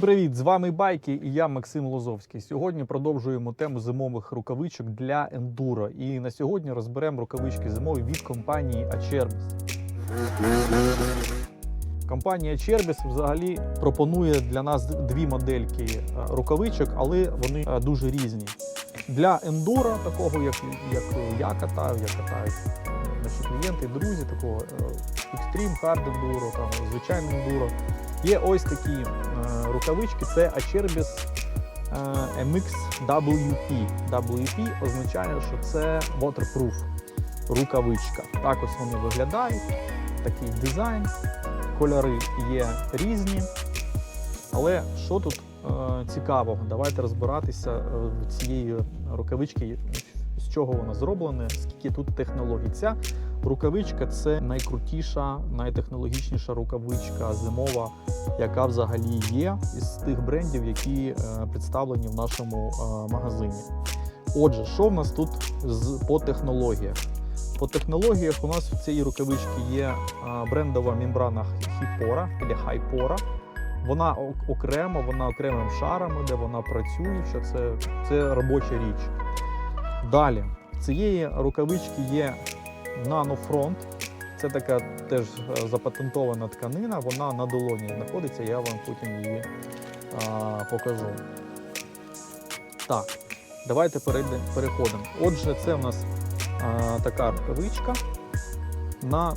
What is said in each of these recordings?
Привіт! З вами Байки і я Максим Лозовський. Сьогодні продовжуємо тему зимових рукавичок для ендуро. І на сьогодні розберемо рукавички зимові від компанії Acerbis. Компанія Acerbis взагалі пропонує для нас дві модельки е, рукавичок, але вони е, дуже різні. Для ендуро, такого як, як я катаю, я катаю е, наші клієнти, друзі, такого е, Extreme Hard Enduro, там, звичайне ендуро. Є ось такі рукавички, це Acerbis е, MX WP. WP означає, що це waterproof рукавичка. Так ось вони виглядають. Такий дизайн, кольори є різні. Але що тут е, цікавого? Давайте розбиратися е, в цієї рукавички, з чого вона зроблена, скільки тут технологій. Ця рукавичка це найкрутіша, найтехнологічніша рукавичка зимова, яка взагалі є із тих брендів, які е, представлені в нашому е, магазині. Отже, що в нас тут по технологіях? По технологіях у нас в цій рукавичці є е, брендова мембрана Хіпора або Хайпора. Вона ок- окремо, вона окремим шаром іде, вона працює, що це, це робоча річ. Далі, в цієї рукавички є нанофронт. Це така теж е, запатентована тканина, вона на долоні знаходиться, я вам потім її а, покажу. Так, давайте переходимо. Отже, це в нас а, така рукавичка. На,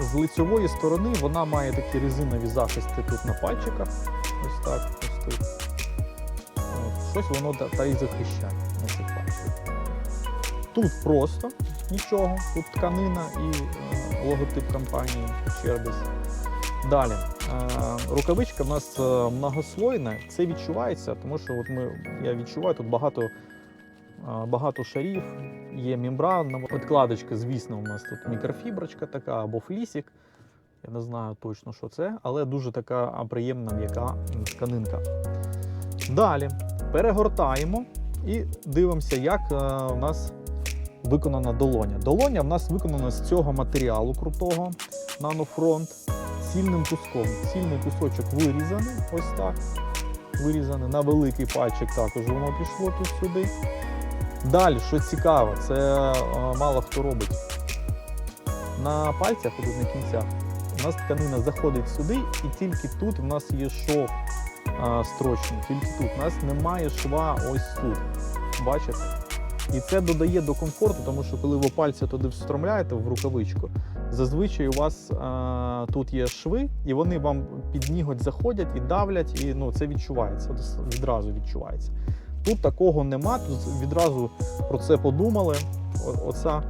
з лицьової сторони вона має такі резинові захисти тут на пальчиках. Ось так, ось тут. Щось воно та і захищає на цих пальчиках. Тут просто нічого, тут тканина і е, логотип компанії Sherbis. Далі, е, рукавичка в нас е, многослойна, це відчувається, тому що от ми, я відчуваю тут багато, е, багато шарів, є мембрана, підкладочка, звісно, у нас тут мікрофіброчка така або флісік. Я не знаю точно, що це, але дуже така приємна м'яка тканинка. Далі перегортаємо і дивимося, як е, у нас виконана долоня. Долоня в нас виконана з цього матеріалу крутого нанофронт цільним куском. Цільний кусочок вирізаний, ось так. Вирізаний на великий пальчик також воно пішло тут сюди. Далі, що цікаво, це е, мало хто робить. На пальцях, тут на кінцях, у нас тканина заходить сюди, і тільки тут у нас є шов а, строчний, тільки тут. У нас немає шва ось тут. Бачите? І це додає до комфорту, тому що коли ви пальці туди встромляєте в рукавичку, зазвичай у вас а, тут є шви, і вони вам під ніготь заходять і давлять, і ну, це відчувається, відразу відчувається. Тут такого нема, тут відразу про це подумали. Оця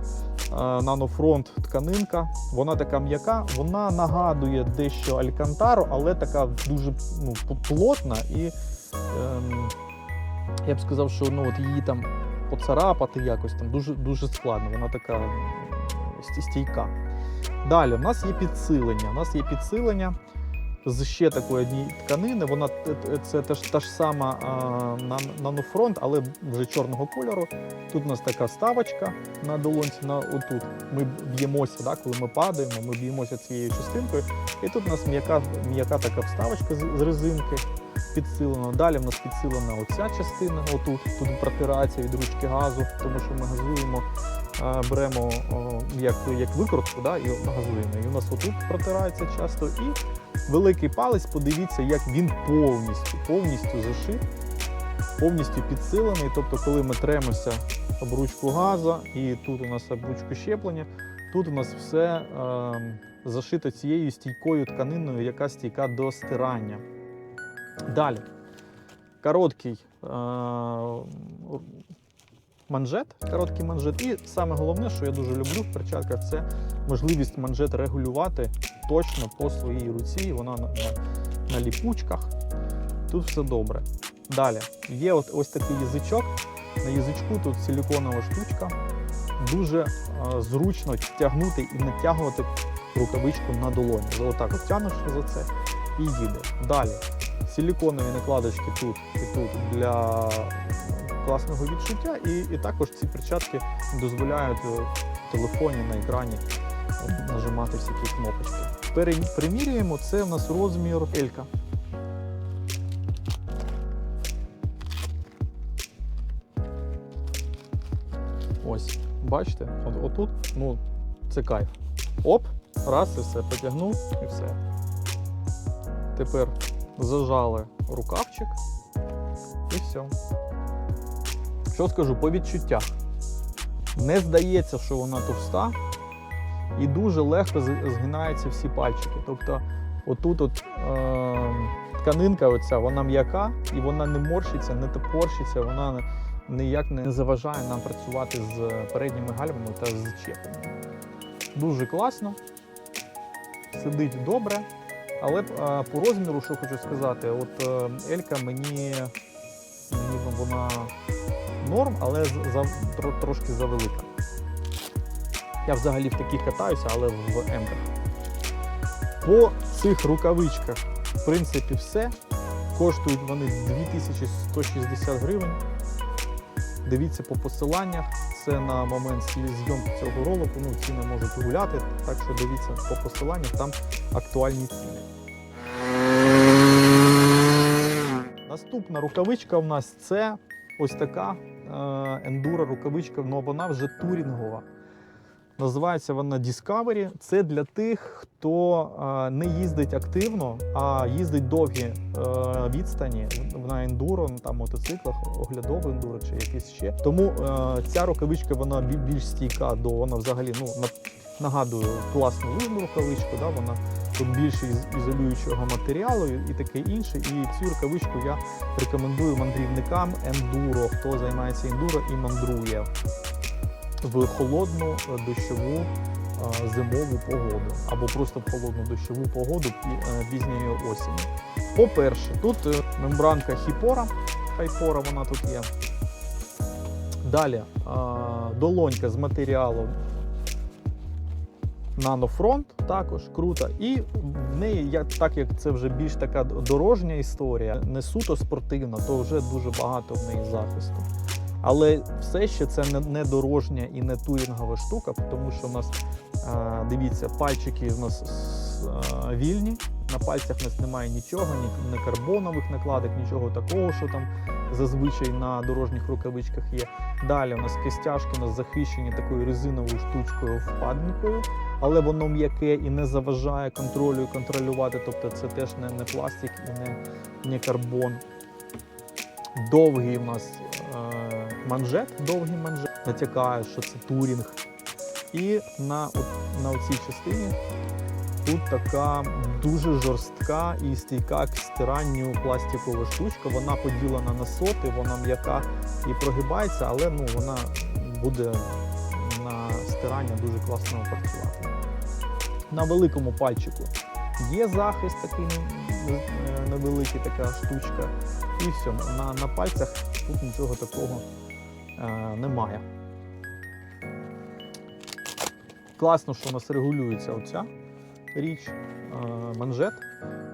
а, нанофронт тканинка, вона така м'яка, вона нагадує дещо алькантару, але така дуже ну, плотна і ем, я б сказав, що ну, от її там поцарапати якось там дуже, дуже складно. Вона така стійка. Далі, в нас є підсилення. У нас є підсилення з ще такої однієї тканини. Вона це та ж сама а, нан- нанофронт, але вже чорного кольору. Тут у нас така вставочка на долонці, на отут. Ми б'ємося, да, коли ми падаємо, ми б'ємося цією частинкою. І тут у нас м'яка така вставочка з, з резинки підсилена. Далі в нас підсилена оця частина, отут. Тут протирається від ручки газу, тому що ми газуємо, беремо як, як викрутку да, і газуємо. І у нас отут протирається часто. І великий палець, подивіться, як він повністю, повністю зашит, повністю підсилений. Тобто, коли ми тремося об ручку газу, і тут у нас об ручку щеплення, тут у нас все е, зашито цією стійкою тканиною, яка стійка до стирання. Далі. Короткий е, манжет, короткий манжет. І саме головне, що я дуже люблю в перчатках, це можливість манжет регулювати точно по своїй руці. Вона на, на, ліпучках. Тут все добре. Далі. Є от, ось такий язичок. На язичку тут силіконова штучка. Дуже е, зручно тягнути і натягувати рукавичку на долоні. Отак от тягнеш за це і їде. Далі. Силіконові накладочки тут і тут для класного відчуття, і і також ці перчатки дозволяють в телефоні на екрані нажимати всі ці кнопочки. Примірюємо це у нас розмір Елька. Ось, бачите, от, отут, ну, це кайф. Оп, раз, і все, потягнув і все. Тепер зажали рукавчик і все. Що скажу по відчуттях? Не здається, що вона товста, і дуже легко згинаються всі пальчики. Тобто, отут от, е, тканинка, оця, вона м'яка і вона не морщиться, не топорщиться, вона ніяк не заважає нам працювати з передніми гальмами та з чепами. Дуже класно, сидить добре. Але е, по розміру, що хочу сказати, от е, Елька мені, мені вона норм, але за, тро- трошки завелика. Я взагалі в таких катаюся, але в емках. По цих рукавичках, в принципі, все. Коштують вони 2160 гривень. Дивіться по посиланнях. Це на момент зйомки цього ролику. Ну, ціни можуть гуляти, так що дивіться по посиланнях, там актуальні ціни. Наступна рукавичка у нас це ось така ендура рукавичка, але вона вже турінгова. Називається вона Discovery. Це для тих, хто не їздить активно, а їздить довгі е, відстані на ендуро, ну, там мотоциклах, оглядове ендуро чи якісь ще. Тому е, ця рукавичка вона більш стійка до вона взагалі ну, на- нагадую класну лижну рукавичку. Да, вона тут більше із- ізолюючого матеріалу і таке інше. І цю рукавичку я рекомендую мандрівникам ендуро, хто займається ендуро і мандрує в холодну е, дощову е, зимову погоду або просто в холодну дощову погоду е, пізньої осені. По-перше, тут мембранка хіпора, хайпора вона тут є. Далі долонька з матеріалу нанофронт, також круто. І в неї, так як це вже більш така дорожня історія, не суто спортивна, то вже дуже багато в неї захисту. Але все ще це не, дорожня і не турінгова штука, тому що в нас, дивіться, пальчики в нас вільні, на пальцях у нас немає нічого, ні, карбонових накладок, нічого такого, що там зазвичай на дорожніх рукавичках є. Далі у нас кистяшки у нас захищені такою резиновою штучкою впадникою, але воно м'яке і не заважає контролю і контролювати. Тобто це теж не, не пластик і не, не карбон. Довгий у нас манжет, довгий манжет, натякає, що це турінг. І на, на цій частині тут така дуже жорстка і стійка к стиранню пластикова штучка. Вона поділена на соти, вона м'яка і прогибається, але ну, вона буде на стирання дуже класно працювати. На великому пальчику є захист такий е, невеликий, така штучка. І все, на, на пальцях тут нічого такого немає. Класно, що у нас регулюється оця річ, е, манжет.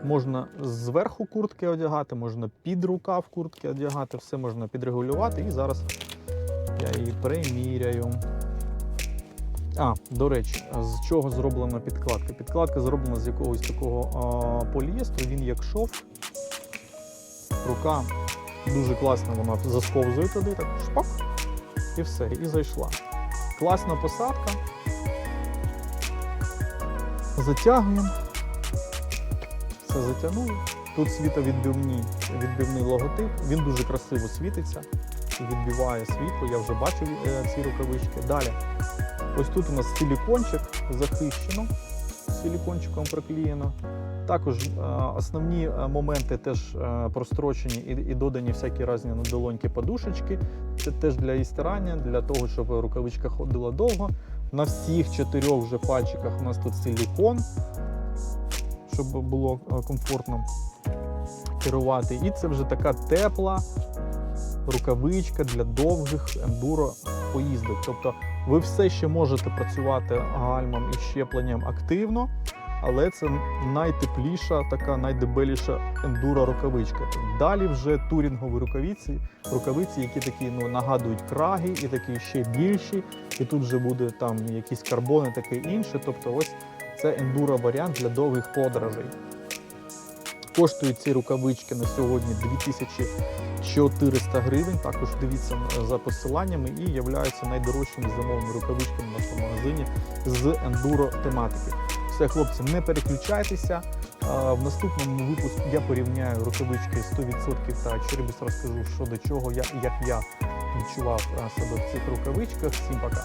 Можна зверху куртки одягати, можна під рукав куртки одягати, все можна підрегулювати. І зараз я її приміряю. А, до речі, з чого зроблена підкладка? Підкладка зроблена з якогось такого а, полієстру, він як шов. Рука дуже класно, вона засковзує туди, так шпак, і все, і зайшла. Класна посадка. Затягуємо. Все затягнули. Тут світовідбивний відбивний логотип. Він дуже красиво світиться і відбиває світло. Я вже бачив е, ці рукавички. Далі. Ось тут у нас силікончик захищено, силікончиком приклеєно. Також е, основні е, моменти теж е, прострочені і, додані всякі різні на долоньки подушечки. Це теж для її стирання, для того, щоб рукавичка ходила довго. На всіх чотирьох вже пальчиках у нас тут силікон, щоб було комфортно керувати. І це вже така тепла рукавичка для довгих ендуро поїздок. Тобто ви все ще можете працювати гальмом і щепленням активно, але це найтепліша, така найдебеліша ендуро рукавичка. Далі вже турінгові рукавиці, рукавиці, які такі ну, нагадують краги, і такі ще більші. І тут вже буде там якісь карбони, таке інше. Тобто, ось це ендуро варіант для довгих подорожей. Коштують ці рукавички на сьогодні 2400 гривень. Також дивіться за посиланнями і являються найдорожчими зимовими рукавичками в нашому магазині з ендуро тематики. Все, хлопці, не переключайтеся. В наступному випуску я порівняю рукавички 100% та Черебіс розкажу, що до чого, я, як я відчував себе в цих рукавичках. Всім пока.